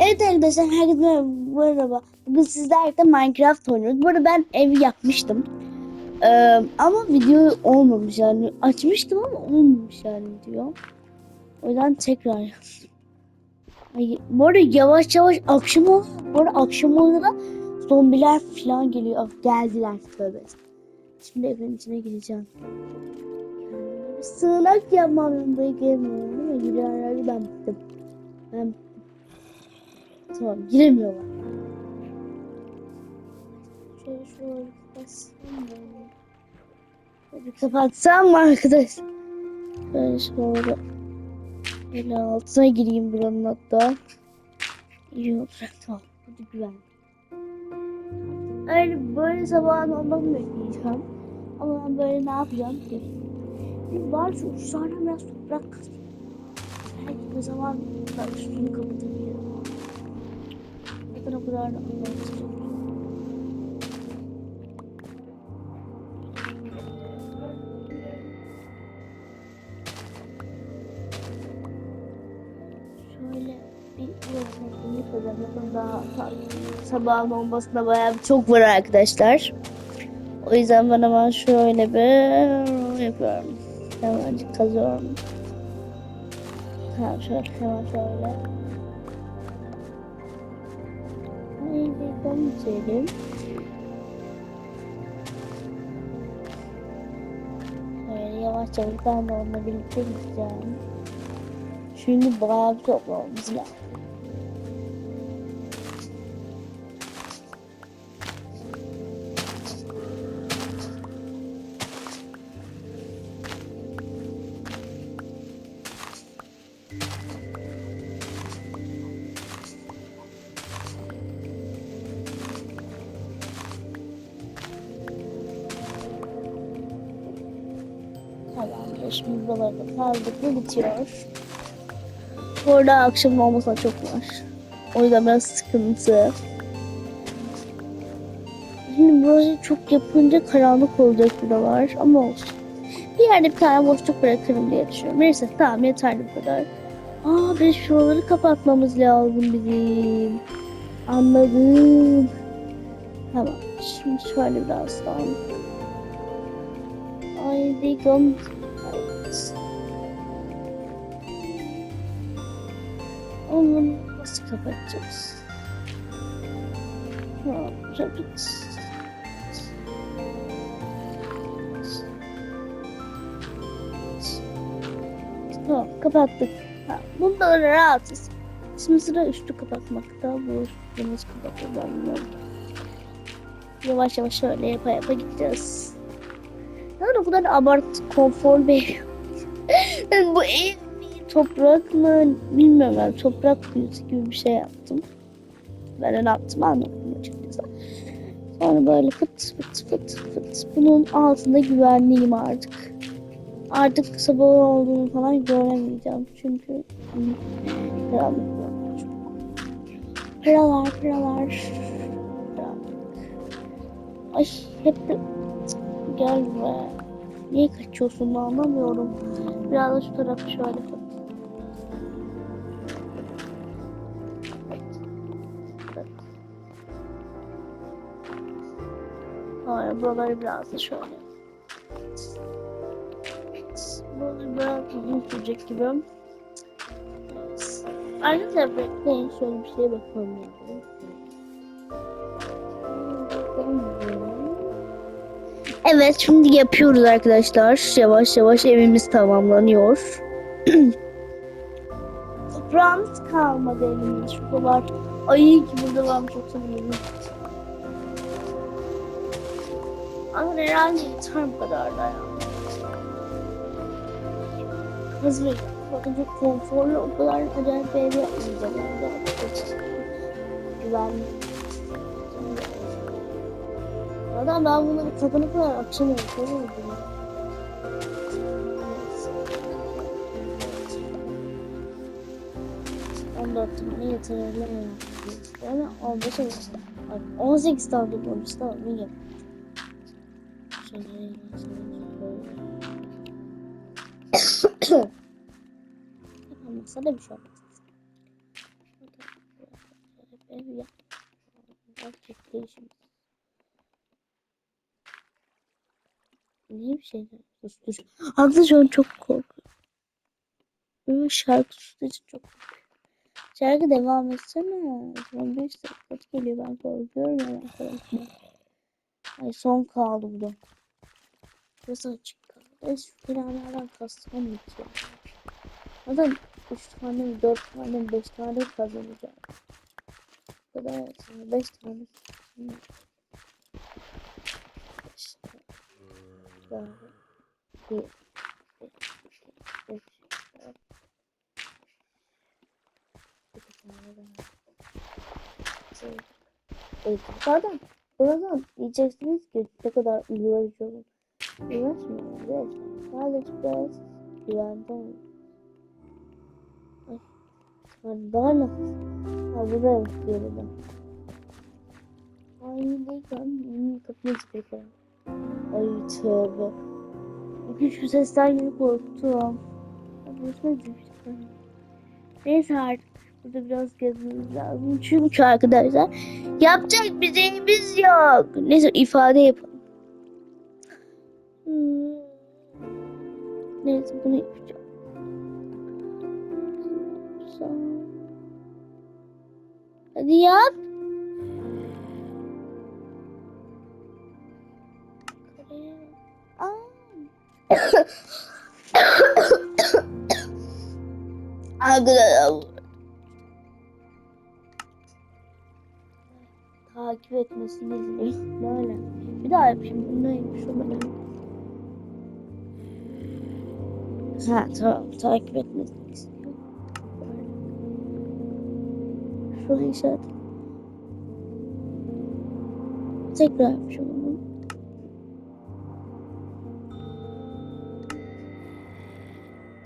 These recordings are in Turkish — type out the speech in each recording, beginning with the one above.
Evet arkadaşlar herkese merhaba. Bugün sizlerle Minecraft oynuyoruz. Bu arada ben evi yapmıştım. Ee, ama video olmamış yani. Açmıştım ama olmamış yani diyor. O yüzden tekrar yaptım. Ay, bu arada yavaş yavaş akşam oldu. Bu arada akşam oldu da zombiler falan geliyor. Ah, Geldiler tövbe. Şimdi evin içine gireceğim. Sığınak yapmam yanında gelmiyorum mi? Girenlerle ben bittim. Ben Tamam giremiyorlar. Şöyle şöyle kapatsam mı? Şöyle kapatsam mı arkadaş? Şöyle şöyle. Böyle altına gireyim buranın hatta. İyi olacak tamam. Hadi güven. Öyle böyle sabahın olmamı bekleyeceğim. Ama ben böyle ne yapacağım ki? Var şu uçlarına biraz toprak kazayım. Belki o zaman ben üstünü kapatabilirim. Kadar. Şöyle bir yıkadım. Bakın daha sabahın olmasına bayağı bir çok var arkadaşlar. O yüzden ben hemen şöyle bir yapıyorum. Hemencik kazıyorum. Tamam şöyle hemen şöyle. Haydi komiserim. Şöyle yavaş yavaş ben de onunla birlikte gideceğim. Şimdi bayağı bir toplamamız lazım. Tamamdır. Şimdi buraları da kaldık mı bitiyor. Bu arada akşam olmasına çok var. O yüzden biraz sıkıntı. Şimdi burası çok yapınca karanlık olacak buralar ama olsun. Bir yerde bir tane boşluk bırakırım diye düşünüyorum. Neyse tamam yeterli bu kadar. Aa bir şuraları kapatmamız lazım bizim. Anladım. Tamam. Şimdi şöyle biraz daha. Gom. Evet. Onu nasıl kapatacağız? Ha, rabbit. Tamam kapattık. Ha, bunda rahatız. Şimdi sıra üstü kapatmakta. Bu üstü nasıl kapatıyor ben bilmiyorum. Yavaş yavaş şöyle yapa yapa gideceğiz. Yani o kadar abart konfor bir yani bu ev mi toprak mı bilmiyorum ben toprak kuyusu gibi bir şey yaptım. Ben ne yaptım anlamadım açıkçası. Sonra böyle fıt fıt fıt fıt bunun altında güvenliyim artık. Artık sabah olduğunu falan göremeyeceğim çünkü karanlık. Pıralar pıralar. Ay hep de Gel be. Niye kaçıyorsun anlamıyorum. Biraz da şu tarafı şöyle koy. Sonra buraları biraz da şöyle. Buraları biraz uzun sürecek gibi. Arkadaşlar bekleyin şöyle bir şeye bakalım. Evet şimdi yapıyoruz arkadaşlar. Yavaş yavaş evimiz tamamlanıyor. Toprağımız kalmadı elimizde. Şurada var. Ayı ki burada varmış çok seviyorum. Ama herhalde yeter bu kadar da ya. Hazır. Bakın çok konforlu o kadar acayip bir ev yapmayacağım. Güvenli. Adam ben bunları kapana kadar akşam yapıyorum. On dört tane yeterli? Yani on beş işte. On sekiz tane. Şöyle şöyle. Yapamazsa da bir şey olmaz. Ev Niye bir şeyler susturucu? Aslında şu an çok korkuyorum. Böyle şarkı susturucu çok korkuyorum. Şarkı devam etsene. Son 5 dakika geliyor ben korkuyorum arkadaşlar. Ay son kaldı bu da. Burası açık kaldı. E şu binalardan kastım bitiyor. Adam 3 tane mi 4 tane mi 5 tane kazanacak? Bu kadar 5 tane. Beş tane. İki tane daha. Şey, Evet, zaten buradan diyeceksiniz ki ne kadar uğraşıyorum. Uğraşmıyorum. Evet. Sadece biraz güvende olun. Ay. Daha nasıl? Ha buraya geriden. Ay ne kan? Kapıyı çıkartalım. Ay tövbe. Bugün şu sesten yeni korktum. Neyse artık burada biraz gezmemiz lazım. Çünkü arkadaşlar yapacak bir şeyimiz yok. Neyse ifade yapalım. Hmm. Neyse bunu yapacağım. Hadi yap. Arkadaşlar takip etmesini izliyor. Böyle. Bir daha yapayım. Bu neymiş o böyle. Ha tamam. Takip etmesini istiyor. Şu işaret. Tekrar yapacağım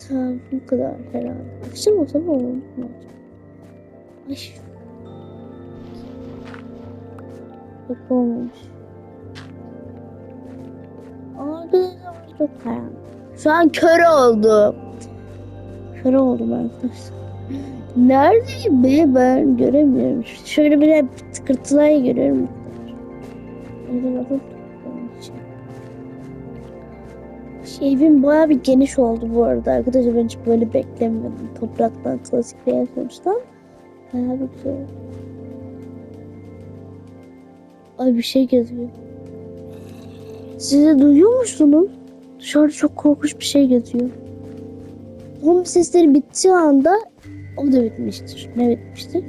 Tamam bu kadar herhalde. Akşam olsa mı olur? Ay. Yok olmamış. Arkadaşlar çok karanlık. Şu an kör oldum. Kör oldum arkadaşlar. Neredeyim be ben göremiyorum. Şöyle bir tıkırtılar görüyorum. Öyle bakın. Evim baya bir geniş oldu bu arada arkadaşlar ben hiç böyle beklemiyordum. Topraktan klasik bir ev sonuçta. Baya bir güzel. Ay bir şey geziyor. Siz de duyuyor musunuz? Dışarıda çok korkunç bir şey geziyor. Zombi sesleri bittiği anda o da bitmiştir. Ne bitmiştir?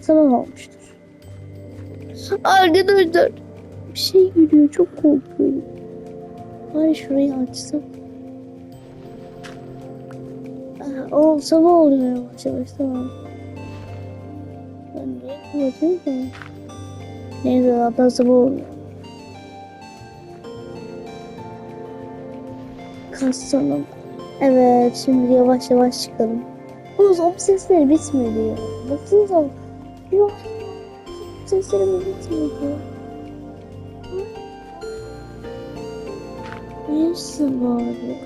Sabah olmuştur. Arkadaşlar bir şey geliyor çok korkuyorum. Bari şurayı açsam. O sabah oluyor yavaş yavaş tamam. Ben niye kapatıyorum ki? Neyse zaten sabah oluyor. Kastalım. Evet şimdi yavaş yavaş çıkalım. Bu zombi sesleri bitmedi ya. Baksanıza. Yok. Sesleri mi bitmedi? Neyse bari.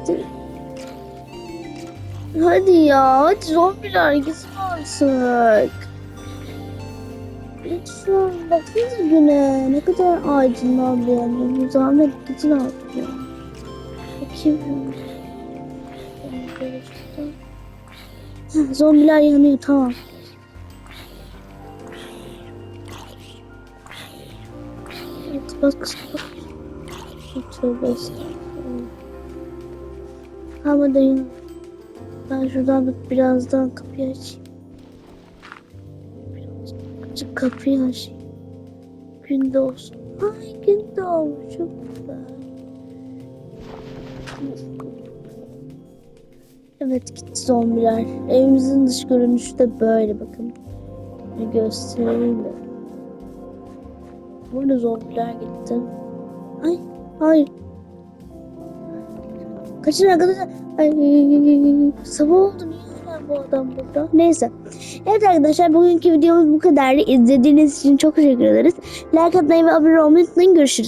Gidelim. Hadi ya. Hadi zombiler gitsin artık. Lütfen baksanıza güne. Ne kadar aydınlandı yani. Bu zahmet gidin artık ya. Bakayım. Heh, Zombiler yanıyor tamam. Evet bak. Tövbe estağfurullah. Ama dayım. Ben şuradan bir- birazdan kapıyı açayım. Birazcık kapıyı açayım. Gün doğsun. Ay gün doğmuş çok güzel. Evet gitti zombiler. Evimizin dış görünüşü de böyle bakın. Bir göstereyim de. Burada zombiler gitti. Ay hayır. Kaçın arkadaşlar. Ay, sabah oldu niye hala bu adam burada? Neyse. Evet arkadaşlar bugünkü videomuz bu kadardı. İzlediğiniz için çok teşekkür ederiz. Like atmayı ve abone olmayı unutmayın. Görüşürüz.